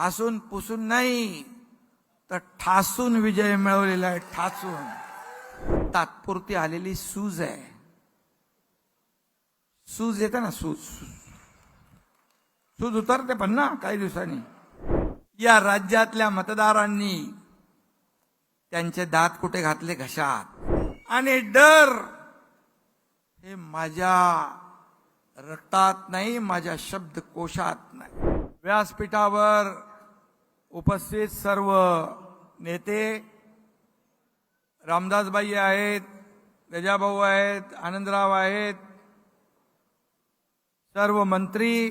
ठासून पुसून नाही तर ठासून विजय मिळवलेला आहे ठासून. तात्पुरती आलेली सूज आहे. सूज येते ना सूज. सूज उतरते पण ना काही दिवसांनी. या राज्यातल्या मतदारांनी त्यांचे दात कुठे घातले घशात? आणि डर हे माझ्या रक्तात नाही माझ्या शब्दकोशात नाही. व्यासपीठावर उपस्थित सर्व नेते रामदासबाई आहेत गजाभाऊ आहेत आनंदराव आहेत सर्व मंत्री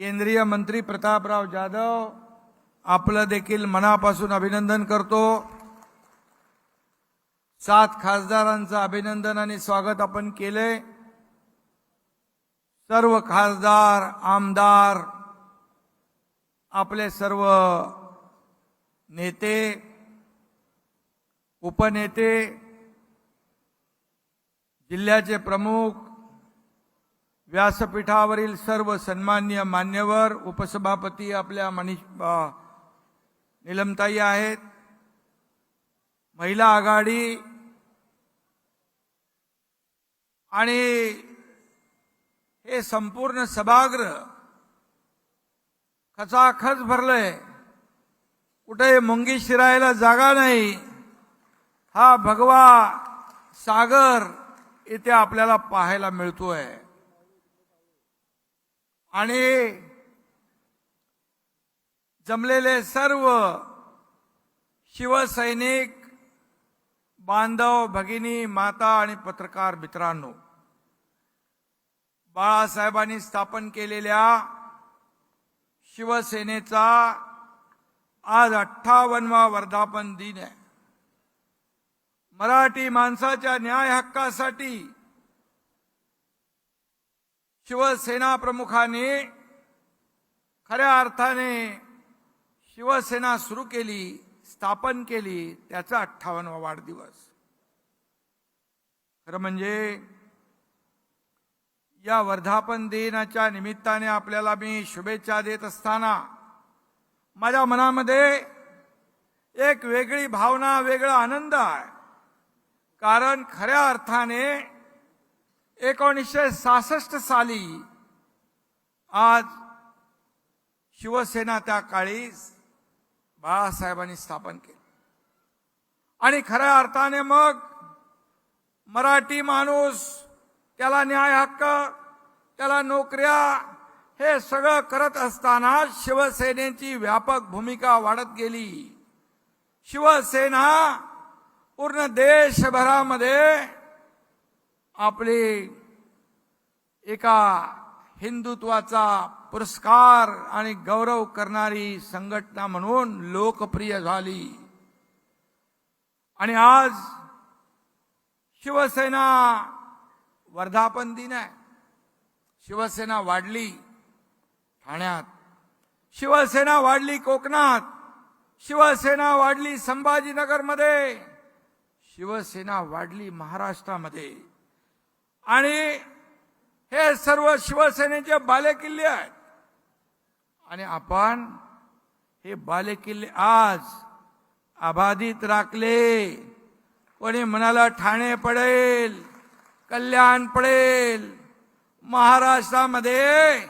केंद्रीय मंत्री प्रतापराव जाधव आपलं देखील मनापासून अभिनंदन करतो. सात खासदारांचं अभिनंदन आणि स्वागत आपण केलंय. सर्व खासदार आमदार आपले सर्व नेते उपनेते जिल्ह्याचे प्रमुख व्यासपीठावरील सर्व सन्मान्य मान्यवर उपसभापती आपल्या मनीष निलमताई आहेत. महिला आघाडी आणि हे संपूर्ण सभागृह खचाखच भरलंय. कुठे मुंगी शिरायला जागा नाही. हा भगवा सागर इथे आपल्याला पाहायला मिळतोय. आणि जमलेले सर्व शिवसैनिक बांधव भगिनी माता आणि पत्रकार मित्रांनो बाळासाहेबांनी स्थापन केलेल्या शिवसेनेचा आज अठ्ठावन्नवा वर्धापन दिन आहे. मराठी माणसाच्या न्याय हक्कासाठी शिवसेना प्रमुखाने खऱ्या अर्थाने शिवसेना सुरू केली स्थापन केली त्याचा अठ्ठावन्नवा वाढदिवस. खरं म्हणजे या वर्धापन दिनाच्या निमित्ताने आपल्याला मी शुभेच्छा देत असताना माझ्या मनामध्ये एक वेगळी भावना वेगळा आनंद आहे. कारण खऱ्या अर्थाने एकोणीसशे सहासष्ट साली आज शिवसेना त्या काळी बाळासाहेबांनी स्थापन केली. आणि खऱ्या अर्थाने मग मराठी माणूस त्याला न्याय हक्क त्याला नोकऱ्या हे सगळं करत असताना शिवसेनेची व्यापक भूमिका वाढत गेली. शिवसेना पूर्ण देशभरामध्ये आपली एका हिंदुत्वाचा पुरस्कार आणि गौरव करणारी संघटना म्हणून लोकप्रिय झाली. आणि आज शिवसेना वर्धापन दिन आहे. शिवसेना वाढली ठाण्यात. शिवसेना वाढली कोकणात. शिवसेना वाढली संभाजीनगरमध्ये. शिवसेना वाढली महाराष्ट्रामध्ये. आणि हे सर्व शिवसेनेचे बालेकिल्ले आहेत. आणि आपण हे बालेकिल्ले आज अबाधित राखले. कोणी म्हणाला ठाणे पडेल? कल्याण पडेल. महाराष्ट्रामध्ये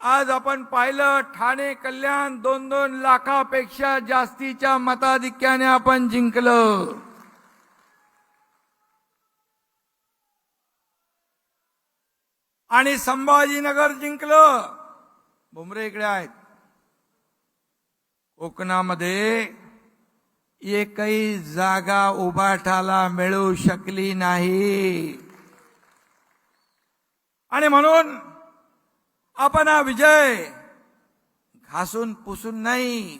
आज आपण पाहिलं ठाणे कल्याण दोन दोन लाखापेक्षा जास्तीच्या मताधिक्याने आपण जिंकलं. आणि संभाजीनगर जिंकलं. बुमरे इकडे आहेत. कोकणामध्ये एकही जागा उभाठाला मिळू शकली नाही. आणि म्हणून आपण हा विजय घासून पुसून नाही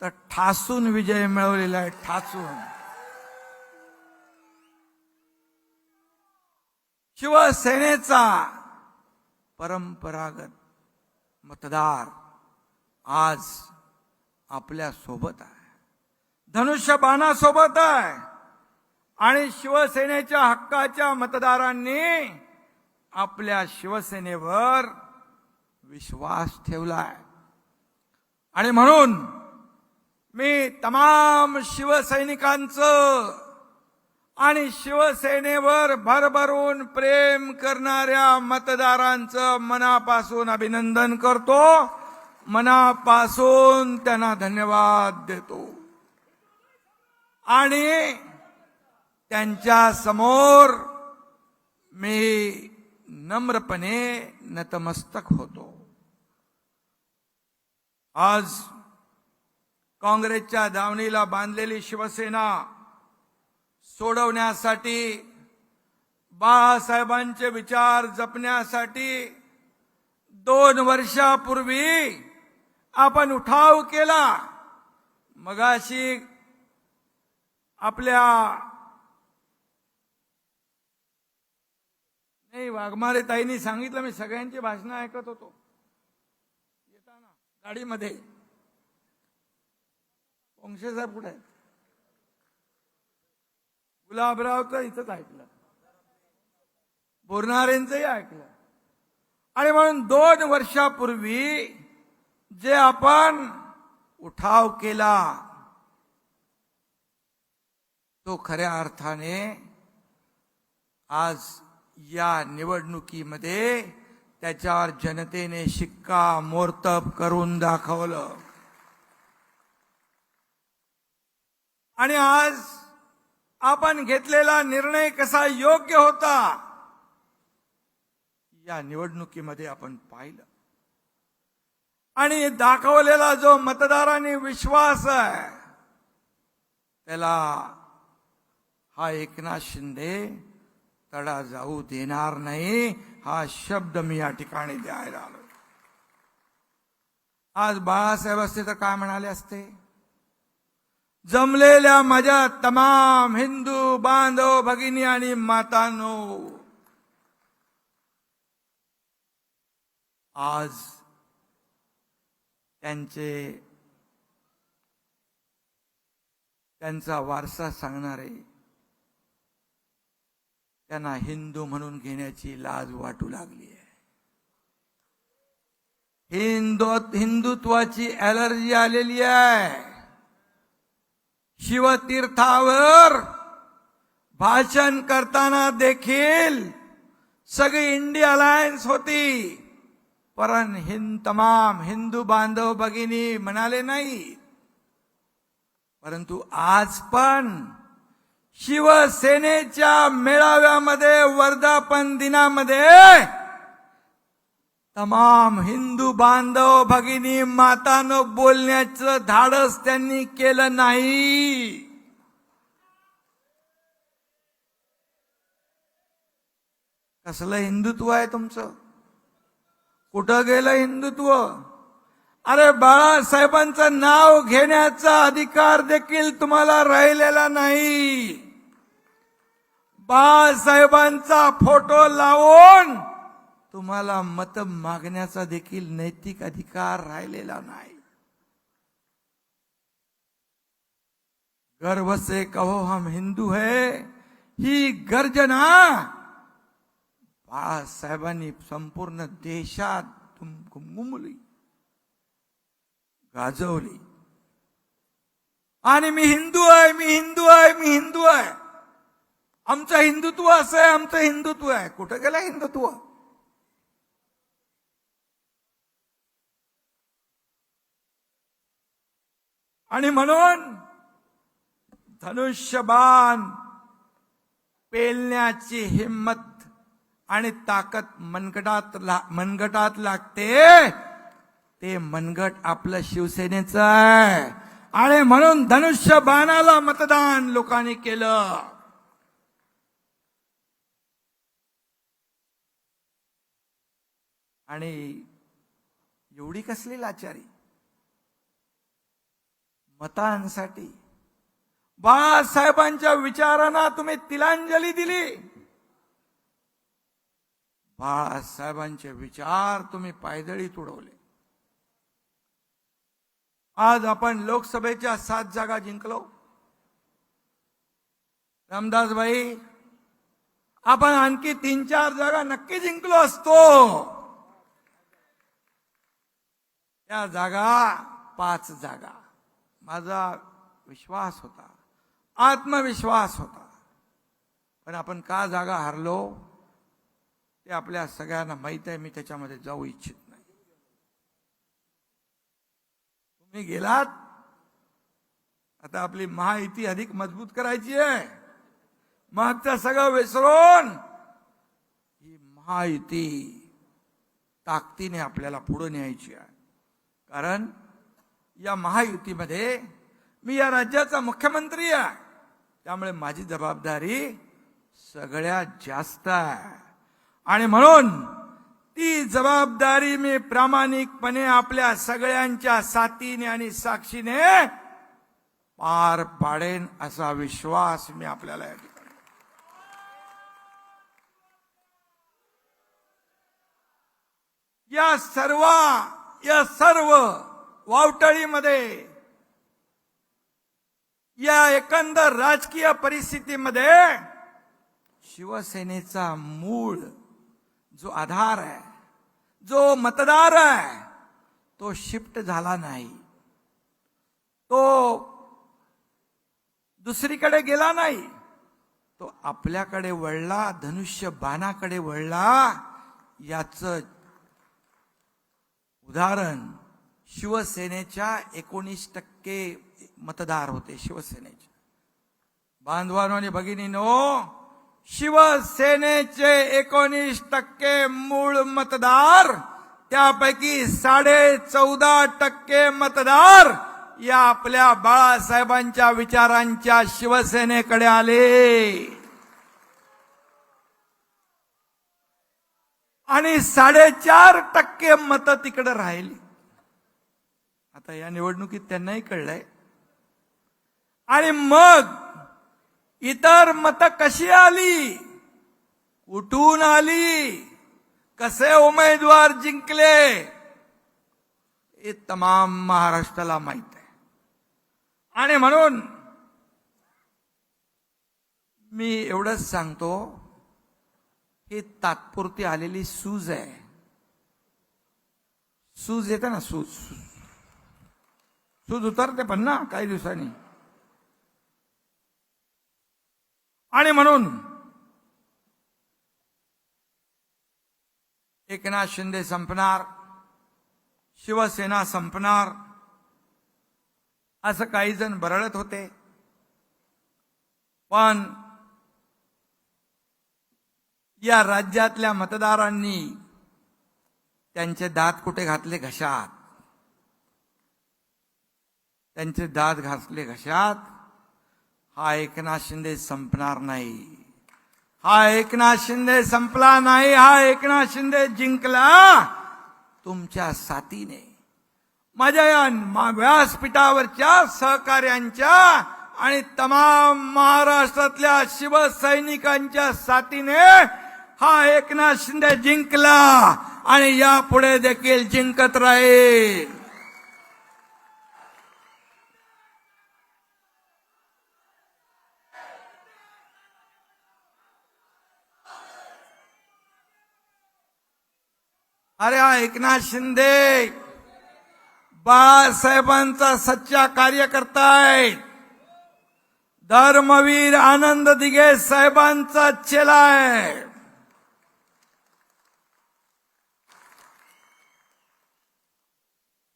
तर ठासून विजय मिळवलेला आहे ठासून. शिवसेनेचा परंपरागत मतदार आज आपल्यासोबत आहे. धनुष्यबाणासोबत आहे. आणि शिवसेनेच्या हक्काच्या मतदारांनी आपल्या शिवसेनेवर विश्वास ठेवलाय. आणि म्हणून मी तमाम शिवसैनिकांचं आणि शिवसेनेवर भरभरून प्रेम करणाऱ्या मतदारांचं मनापासून अभिनंदन करतो. मनापासून त्यांना धन्यवाद देतो. आणि त्यांच्यासमोर मी नम्रपणे नतमस्तक होतो. आज काँग्रेसच्या दावणीला बांधलेली शिवसेना सोडवण्यासाठी बाळासाहेबांचे विचार जपण्यासाठी दोन वर्षापूर्वी आपण उठाव केला. मगाशी आपल्या नाही वाघमारे ताईंनी सांगितलं मी सगळ्यांची भाषणं ऐकत होतो. येताना गाडीमध्ये. वंशे साहेब कुठे आहेत? गुलाबराव तर इथंच ऐकलं. बोरणारेंचंही ऐकलं. आणि म्हणून दोन वर्षापूर्वी जे आपण उठाव केला तो खऱ्या अर्थाने आज या निवडणुकीमध्ये त्याच्यावर जनतेने शिक्का मोर्तब करून दाखवलं. आणि आज आपण घेतलेला निर्णय कसा योग्य होता या निवडणुकीमध्ये आपण पाहिलं. आणि दाखवलेला जो मतदारांनी विश्वास आहे त्याला हा एकनाथ शिंदे तडा जाऊ देणार नाही हा शब्द मी या ठिकाणी द्यायला आलो आज बाळासाहेब असते तर काय म्हणाले असते? जमलेल्या माझ्या तमाम हिंदू बांधव भगिनी आणि मातानो आज त्यांचे त्यांचा वारसा सांगणारे त्यांना हिंदू म्हणून घेण्याची लाज वाटू लागली आहे. हिंदू हिंदुत्वाची अलर्जी आलेली आहे. शिवतीर्थावर भाषण करताना देखील सगळी इंडिया अलायन्स होती. परन हिंद तमाम हिंदू बांधव भगिनी म्हणाले नाही. परंतु आज पण शिवसेनेच्या मेळाव्यामध्ये वर्धापन दिनामध्ये तमाम हिंदू बांधव भगिनी मातानं बोलण्याचं धाडस त्यांनी केलं नाही. कसलं हिंदुत्व आहे तुमचं? कुठं गेलं हिंदुत्व? अरे बाळासाहेबांचं नाव घेण्याचा अधिकार देखील तुम्हाला राहिलेला नाही. बाळासाहेबांचा फोटो लावून तुम्हाला मत मागण्याचा देखील नैतिक अधिकार राहिलेला नाही. गर्व से कहो हम हिंदू है ही गर्जना बाळासाहेबांनी संपूर्ण देशात घुमघुमली गाजवली. आणि मी हिंदू आहे मी हिंदू आहे मी हिंदू आहे. आमचं हिंदुत्व असं आहे आमचं हिंदुत्व आहे. कुठं गेलं हिंदुत्व? आणि म्हणून धनुष्यबाण पेलण्याची हिम्मत आणि ताकद मनगटात ला मनगटात लागते. ते मनगट आपलं शिवसेनेचं आहे. आणि म्हणून धनुष्य बाणाला मतदान लोकांनी केलं. आणि एवढी कसली लाचारी? मतांसाठी. बाळासाहेबांच्या विचारांना तुम्ही तिलांजली दिली. बाळासाहेबांचे विचार तुम्ही पायदळी तुडवले आज आपण लोकसभेच्या सात जागा जिंकलो. रामदास भाई आपण आणखी तीन चार जागा नक्की जिंकलो असतो. त्या जागा पाच जागा. माझा विश्वास होता. आत्मविश्वास होता. पण आपण का जागा हारलो ते आपल्या सगळ्यांना माहीत आहे. मी त्याच्यामध्ये जाऊ इच्छित नाही. तुम्ही गेलात आता आपली महायुती अधिक मजबूत करायची आहे. मागचं सगळं विसरून ही महायुती ताकदीने आपल्याला पुढे न्यायची आहे. कारण या महायुतीमध्ये मी या राज्याचा मुख्यमंत्री आहे. त्यामुळे माझी जबाबदारी सगळ्यात जास्त आहे. आणि म्हणून ती जबाबदारी मी प्रामाणिकपणे आपल्या सगळ्यांच्या साथीने आणि साक्षीने पार पाडेन असा विश्वास मी आपल्याला या ठिकाणी. या सर्व या सर्व वावटळीमध्ये या एकंदर राजकीय परिस्थितीमध्ये शिवसेनेचा मूळ जो आधार आहे जो मतदार आहे तो शिफ्ट झाला नाही. तो दुसरीकडे गेला नाही. तो आपल्याकडे वळला धनुष्य बाणाकडे वळला याच उदाहरण शिवसेनेच्या एकोणीस टक्के मतदार होते शिवसेनेचे. बांधवानो आणि भगिनीनो शिवसेनेचे एकोणीस टक्के मूळ मतदार त्यापैकी साडे चौदा टक्के मतदार या आपल्या बाळासाहेबांच्या विचारांच्या शिवसेनेकडे आले. आणि साडेचार टक्के मतं तिकडे राहिली. आता या निवडणुकीत त्यांनाही कळलंय. आणि मग इतर मतं कशी आली? कुठून आली? कसे उमेदवार जिंकले? हे तमाम महाराष्ट्राला माहीत आहे. आणि म्हणून मी एवढंच सांगतो ही तात्पुरती आलेली सूज आहे. सूज येते ना सूज. सूज उतरते पण ना काही दिवसांनी. आणि म्हणून एकनाथ शिंदे संपणार शिवसेना संपणार असं काही जण बरळत होते. पण या राज्यातल्या मतदारांनी त्यांचे दात कुठे घातले घशात? त्यांचे दात घासले घशात? हा एकनाथ शिंदे संपणार नाही. हा एकनाथ शिंदे संपला नाही. हा एकनाथ शिंदे जिंकला तुमच्या साथीने. माझ्या या व्यासपीठावरच्या सहकार्यांच्या आणि तमाम महाराष्ट्रातल्या शिवसैनिकांच्या साथीने हा एकनाथ शिंदे जिंकला आणि यापुढे देखील जिंकत राहील. अरे हा एकनाथ शिंदे बाळासाहेबांचा सच्चा कार्यकर्ता आहे धर्मवीर आनंद दिघे साहेबांचा चेला आहे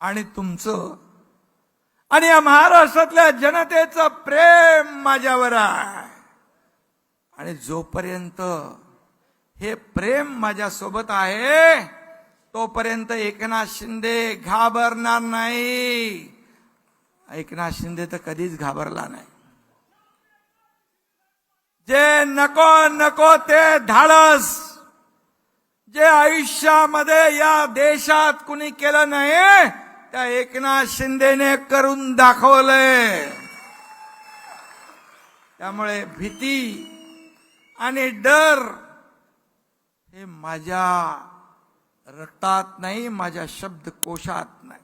आणि तुमचं. आणि या महाराष्ट्रातल्या जनतेचं प्रेम माझ्यावर आहे. आणि जोपर्यंत हे प्रेम माझ्यासोबत आहे तोपर्यंत एकनाथ शिंदे घाबरणार नाही. एकनाथ शिंदे तर कधीच घाबरला नाही. जे नको नको ते धाडस. जे आयुष्यामध्ये या देशात कुणी केलं नाही त्या एकनाथ शिंदेने करून दाखवलंय. त्यामुळे भीती आणि डर हे माझ्या रक्तात नाही माझ्या शब्दकोशात नाही.